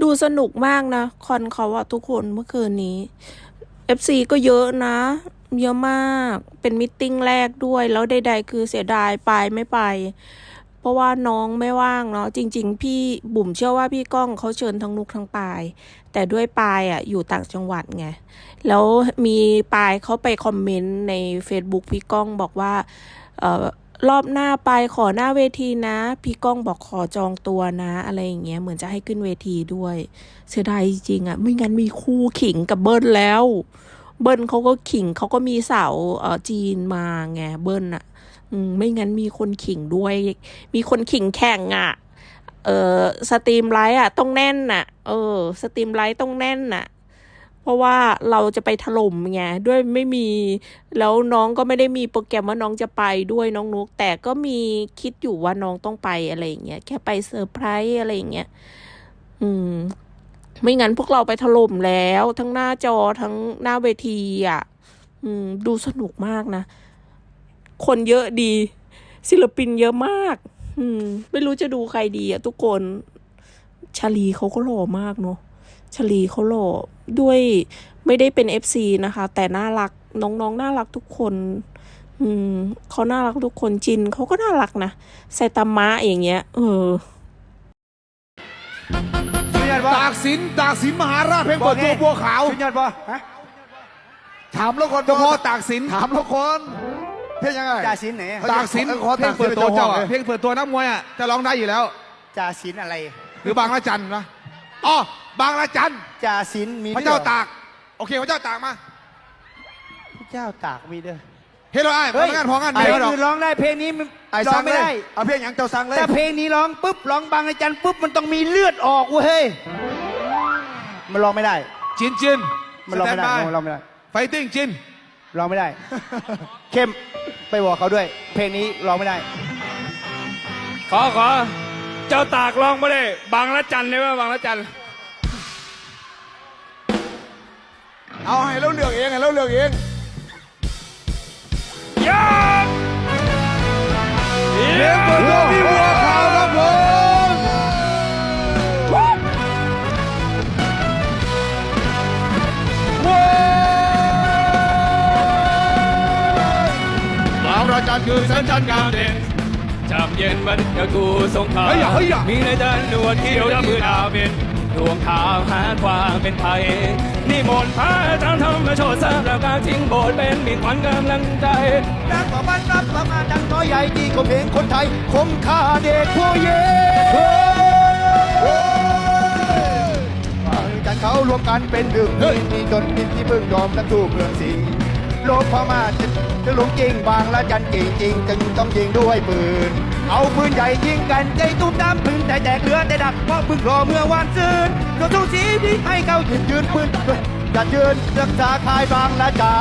ดูสนุกมากนะ คอนเขาอะทุกคนเมื่อคืนนี้ FC ก็เยอะนะ เยอะมาก เป็นมิทติ้งแรกด้วย แล้วใดๆคือเสียดายไปไม่ไป เพราะว่าน้องไม่ว่างเนาะ จริง ๆ พี่บุ๋มเชื่อว่าพี่ก้องเขาเชิญทั้งนุกทั้งปาย แต่ด้วยปายอะอยู่ต่างจังหวัดไง แล้วมีปายเขาไปคอมเมนต์ใน Facebook พี่ก้องบอกว่า เอ่อ รอบหน้าไปขอหน้าเวทีนะ พี่ก้องบอกขอจองตัวนะ อะไรอย่างเงี้ยเหมือนจะให้ขึ้นเวทีด้วย เสียดายจริงอะไม่งั้นมีคู่ขิงกับเบิ้ลแล้ว เบิ้ลเขาก็ขิงเขาก็มีสาวเออจีนมาไงเบิ้ลอะไม่งั้นมีคนขิงด้วย มีคนขิงแข่งอะเออสตรีมไลท์อะต้องแน่นน่ะเออ สตรีมไลท์ต้องแน่นน่ะ เพราะว่าเราจะไปถล่มไงด้วยไม่มี แล้วน้องก็ไม่ได้มีโปรแกรมว่าน้องจะไปด้วยน้องนุก แต่ก็มีคิดอยู่ว่าน้องต้องไปอะไรอย่างเงี้ยแค่ไปเซอร์ไพรส์อะไรอย่างเงี้ยอืม ไม่งั้นพวกเราไปถล่มแล้ว ทั้งหน้าจอทั้งหน้าเวทีอะ อืม ดูสนุกมากนะ คนเยอะดี ศิลปินเยอะมาก อืม ไม่รู้จะดูใครดีอะทุกคนชาลีเขาก็หล่อมากเนาะ ชาลีเขาหล่อด้วยไม่ได้เป็นเอฟซีนะคะ แต่น่ารักน้องๆนน่ารักทุกคน อืมเขาน่ารักทุกคนจินเขาก็น่ารักนะไซตามะอย่างเงี้ย เออสุญญาตว่าตากสินตากสินมหาราชเพลงเปิดตัวบัวขาวสุญญาตว่าฮะถามแล้วคนเจ้าพ่อตากสินถามแล้วคนเพลงยังไงจ่าสินไหนตากสินขอเพลตางกสินเปิดตัวเป็นเจ้าเจ้าของอะเลยเพลงเปิดตัวนักมวยอะจะร้องได้อยู่แล้ว จ่าสินอะไร หรือบางละจันนะ อ๋อบางละจันจ่าสินมีพระเจ้าด้วยตาก โอเค พระเจ้าตากมา พระเจ้าตากมีเด้อเฮ้ยเราไอ้พองานพองานเพลเดี๋ยวงเราอื่นร้องได้เพลงนี้มันไอ้ร้อสั่งงไม่เลยได้เอาเพลงอย่างเจ้าสั่งเลยแต่เพลงนี้ร้องปุ๊บร้องบางระจันปุ๊บมันต้องมีเลือดออกเว้ยเฮ้ยมันร้องไม่ได้ จินจินมันร้องไม่ได้มันร้องไม่ได้ไฟติ้งจินร้องไม่ได้ เข้มไปบอกเขาด้วย เพลงนี้ร้องไม่ได้ ขอขอ เจ้าตากลองมาได้บางละจันได้ไหมบางละจันเอาให้เราเลือกเองให้เราเลือกเองยอดเพลงเปิดตัวพี่บัวขาวครับผมบางละจันคือสัญชันงามเด่น จำเย็นวันเดียวกูสงขลาเฮ้ยอย่าเฮ้ยอย่ามีในจันหนวดเขียวดำมือดาวเป็นดวงขาวหาความเป็นไทยนี่มนต์พระตามธรรมโชติทราบแล้วการทิ้งโบสถ์เป็นมิตรขวัญกำลังใจนักต่อบ้านรับประมาณดังน้อยใหญ่ที่ข่มเหงคนไทยคมฆ่าเด็กผู้เย่กันเขารวมกันเป็นหนึ่งมีจนดินที่เพิ่งยอมทั้งทูกเมืองสิงโลบพม่าจะจะลุงจริงบางละจันจริงจริงจึงต้องยิงด้วยปืน เอาปืนใหญ่ยิงกันใจตุ้มน้ำพึ่งแต่แตกเรือแต่ดักเพราะพึ่งรอเมื่อวานซืนก็สู้สีที่ให้เขายืนยืนปืนจัดยืนรักษาคายบางละจั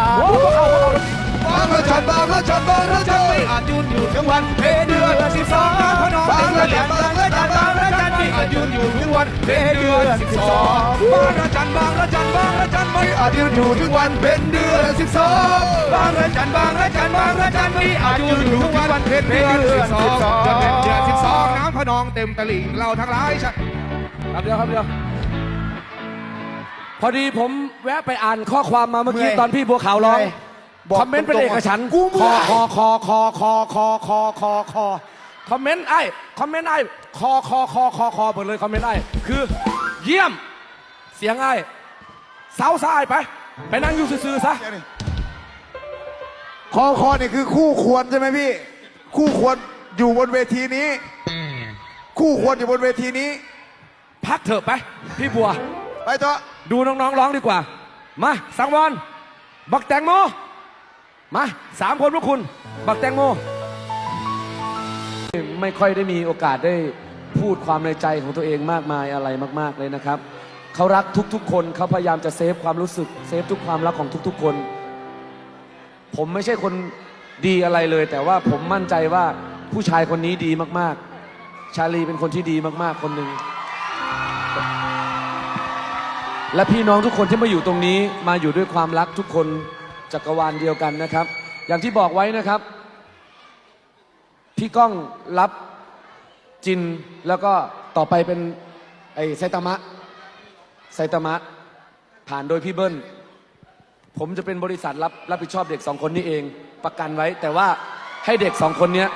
น บางละจันบางละจันบางละจันไม่อาจยืนอยู่ถึงวันเพเดือนสิบสองพนมบางละจันบางละจันบางละจันไม่อาจยืนอยู่ถึงวันเพเดือนสิบสองบางละจันบางละจันบางละจันไม่อาจยืนอยู่ถึงวันเป็นเดือนสิบสองบางละจันบางละจันบางละจันมีอาจยืนอยู่ทุกวันเพเดือนสิบสองเดือนเพ็ญเดือนสิบสองน้ำพนองเต็มตลิ่งเราทั้งหลายชะครับเดียวครับเดียวพอดีผมแวะไปอ่านข้อความมาเมื่อกี้ตอนพี่บัวขาวร้อง คอมเมนต์เป็นเอกฉันท์คอคอคอคอคอคอคอคอคอคอมเมนต์ไอ้คอมเมนต์ไอ้คอคอคอคอคอหมดเลยคอมเมนต์ไอ้คือ เยี่ยมเสียงไอ้เสาซ้ายไป ไปนั่งอยู่ซื่อๆซะคอคอนี่คือคู่ควรใช่ไหมพี่ คู่ควรอยู่บนเวทีนี้ คู่ควรอยู่บนเวทีนี้ พักเถอะไป พี่บัว ไปเถอะดูน้องๆร้องดีกว่า มาสังวรบักแตงโม มาสามคนพวกคุณ บักแตงโม ไม่ค่อยได้มีโอกาสได้พูดความในใจของตัวเองมากมายอะไรมาก ๆเลยนะครับ เขารักทุกๆ คนเขาพยายามจะเซฟความรู้สึกเซฟทุกความรักของทุกๆ คน ผมไม่ใช่คนดีอะไรเลย แต่ว่าผมมั่นใจว่าผู้ชายคนนี้ดีมากๆ ชาลีเป็นคนที่ดีมากๆคนหนึ่งและพี่น้องทุกคนที่มาอยู่ตรงนี้มาอยู่ด้วยความรักทุกคน จักรวาลเดียวกันนะครับ อย่างที่บอกไว้นะครับ พี่ก้องรับจินแล้วก็ต่อไปเป็นไอ้ไซตามะไซตามะ ผ่านโดยพี่เบิ้ลผมจะเป็นบริษัทรับรับผิดชอบเด็กสองคนนี้เองประกันไว้ แต่ว่าให้เด็กสองคนเนี้ย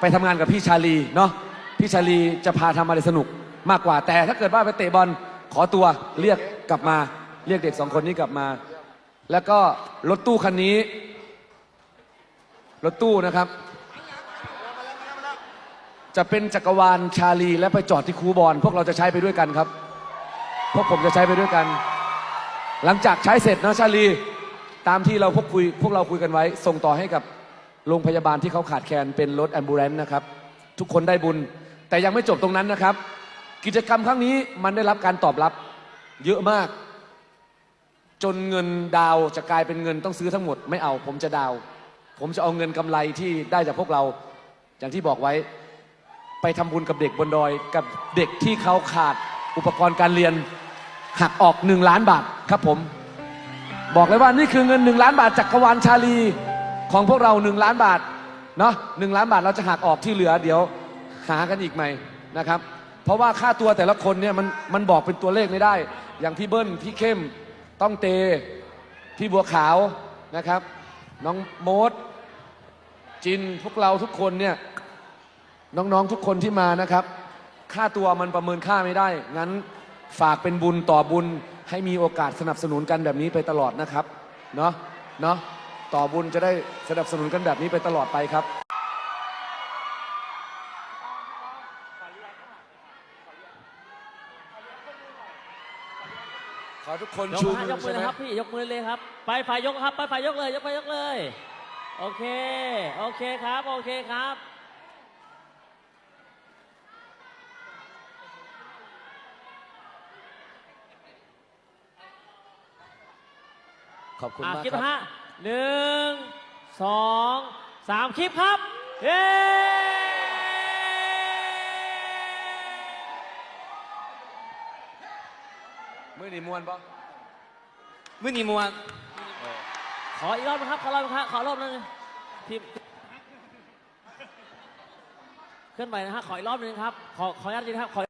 ไปทำงานกับพี่ชาลีเนาะพี่ชาลีจะพาทำอะไรสนุกมากกว่าแต่ถ้าเกิดว่าไปเตะบอลขอตัวเรียกกลับมา เรียกเด็กสองคนนี้กลับมา แล้วก็รถตู้คันนี้ รถตู้นะครับ จะเป็นจักรวาลชาลีและไปจอดที่คูบอลพวกเราจะใช้ไปด้วยกันครับ พวกผมจะใช้ไปด้วยกัน หลังจากใช้เสร็จนะชาลี ตามที่เราพวกคุยพวกเราคุยกันไว้ ส่งต่อให้กับโรงพยาบาลที่เขาขาดแคลนเป็นรถแอมบูเรนต์นะครับ ทุกคนได้บุญ แต่ยังไม่จบตรงนั้นนะครับ กิจกรรมครั้งนี้มันได้รับการตอบรับเยอะมาก จนเงินดาวจะกลายเป็นเงินต้องซื้อทั้งหมดไม่เอา ผมจะดาว ผมจะเอาเงินกำไรที่ได้จากพวกเรา อย่างที่บอกไว้ ไปทำบุญกับเด็กบนดอย กับเด็กที่เขาขาดอุปกรณ์การเรียนหักออกหนึ่งล้านบาทครับผม บอกเลยว่านี่คือเงินหนึ่งล้านบาทจากกรวาลชาลีของพวกเราหนึ่งล้านบาทเนาะหนึ่งล้านบาทเราจะหักออกที่เหลือเดี๋ยวหากันอีกใหม่นะครับ เพราะว่าค่าตัวแต่ละคนเนี่ยมันมันบอกเป็นตัวเลขไม่ได้ อย่างพี่เบิ้ลพี่เข้ม ต้องเตพี่บัวขาวนะครับ น้องโมดจินพวกเราทุกคนเนี่ยน้องๆทุกคนที่มานะครับ ค่าตัวมันประเมินค่าไม่ได้ งั้นฝากเป็นบุญต่อบุญให้มีโอกาสสนับสนุนกันแบบนี้ไปตลอดนะครับ เนาะเนาะต่อบุญจะได้สนับสนุนกันแบบนี้ไปตลอดไปครับ ขอทุกคนยกชูมืมือยกมือใช่ไหมนะครับพี่ยกมือเลยครับ ไปฝ่ายยกครับ ไปฝ่ายยกเลย ยกไปยกเลย โอเค โอเคครับ โอเคครับ ขอบคุณอะมากคลิปครับนะฮะหนึ่งสองสามคลิปครับ เย้ มือนี่มวนปะมื่อนีมวนขออีกรอบนะครับ ขอรอบนึงครับขอรอบนึงทีมเคลื่อนไหวนะฮะขออีกรอบนึงครับ ขอขออนุญาตจริงครับขอ